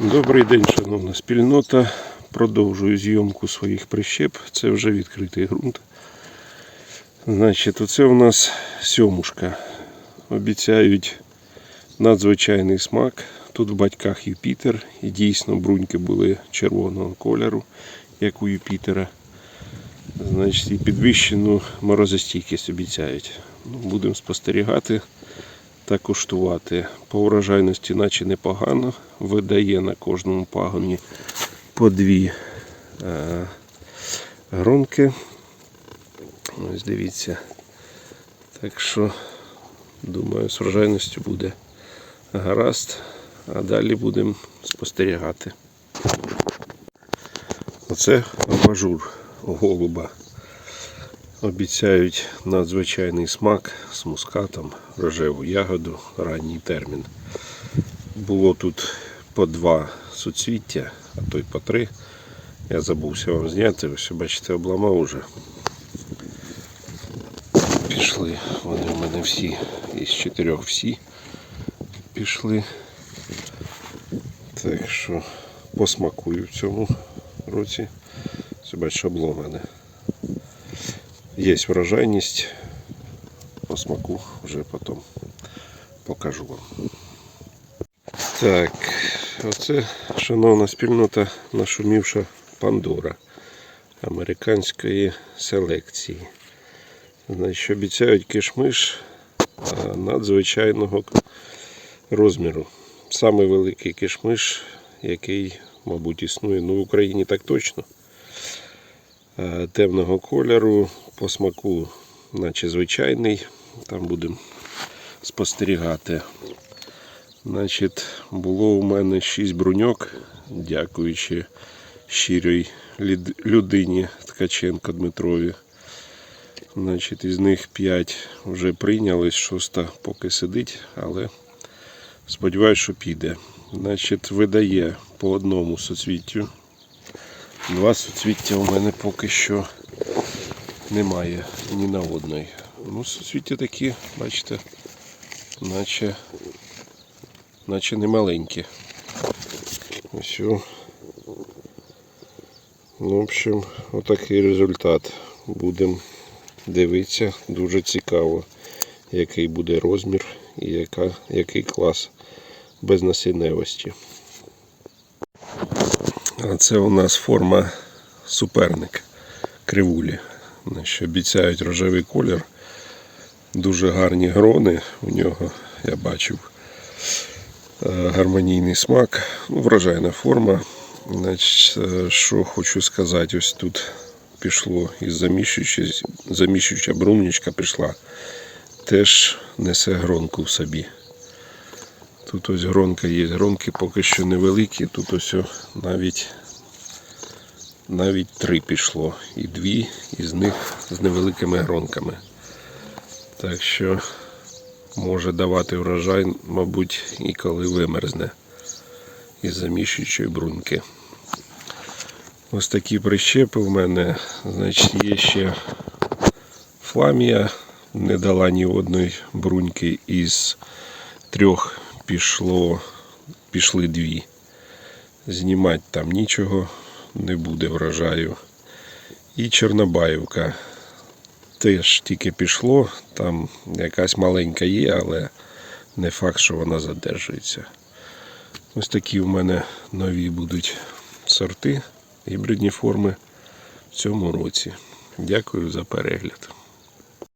Добрий день, шановна спільнота. Продовжую зйомку своїх прищеп. Це вже відкритий ґрунт. Значить, оце у нас сьомушка. Обіцяють надзвичайний смак. Тут в батьках Юпітер. І дійсно бруньки були червоного кольору, як у Юпітера. Значить, і підвищену морозостійкість обіцяють. Ну, будемо спостерігати та куштувати. По врожайності наче непогано. Видає на кожному пагоні по дві е, гронки. Ось дивіться. Так що, думаю, з врожайністю буде гаразд. А далі будемо спостерігати. Оце абажур голуба. Обіцяють надзвичайний смак з мускатом, рожеву ягоду, ранній термін. Було тут по два суцвіття, а то й по три. Я забувся вам зняти, ось бачите, обламав уже. Пішли. Вони в мене всі, із чотирьох всі пішли. Так що посмакую в цьому році. Це бачиш обломане. Є врожайність. По смаку вже потім покажу вам. Так, оце, шановна спільнота, нашумівша Пандора американської селекції. Значить, обіцяють кишмиш надзвичайного розміру. Самий великий кишмиш, який, мабуть, існує ну, в Україні так точно. Е, темного кольору, по смаку, наче звичайний. Там будемо спостерігати. Значить, було у мене 6 бруньок, дякуючи щирій людині Ткаченко Дмитрові. Значить, із них 5 вже прийнялись, шоста поки сидить, але сподіваюся, що піде. Значить, видає по одному соцвіттю. Два суцвіття у мене поки що немає ні на одної. Ну, суцвіття такі, бачите, наче, наче не маленькі. Ось. Ну, в общем, отакий результат. Будемо дивитися. Дуже цікаво, який буде розмір і яка, який клас безнасінневості. А це у нас форма суперник кривулі. Значить, обіцяють рожевий колір. Дуже гарні грони у нього, я бачив. Е, Гармонійний смак, ну, врожайна форма. Значить, е, що хочу сказати, ось тут пішло із заміщуюча, брунічка пішла. Теж несе гронку в собі. Тут ось гронка є. Гронки поки що невеликі. Тут ось навіть, навіть три пішло. І дві із них з невеликими гронками. Так що може давати врожай, мабуть, і коли вимерзне із заміщуючої бруньки. Ось такі прищепи в мене. Значить, є ще фламія. Не дала ні одної бруньки із трьох пішло, пішли дві. Знімати там нічого не буде врожаю. І Чорнобаївка теж тільки пішло, там якась маленька є, але не факт, що вона задержується. Ось такі в мене нові будуть сорти, гібридні форми в цьому році. Дякую за перегляд.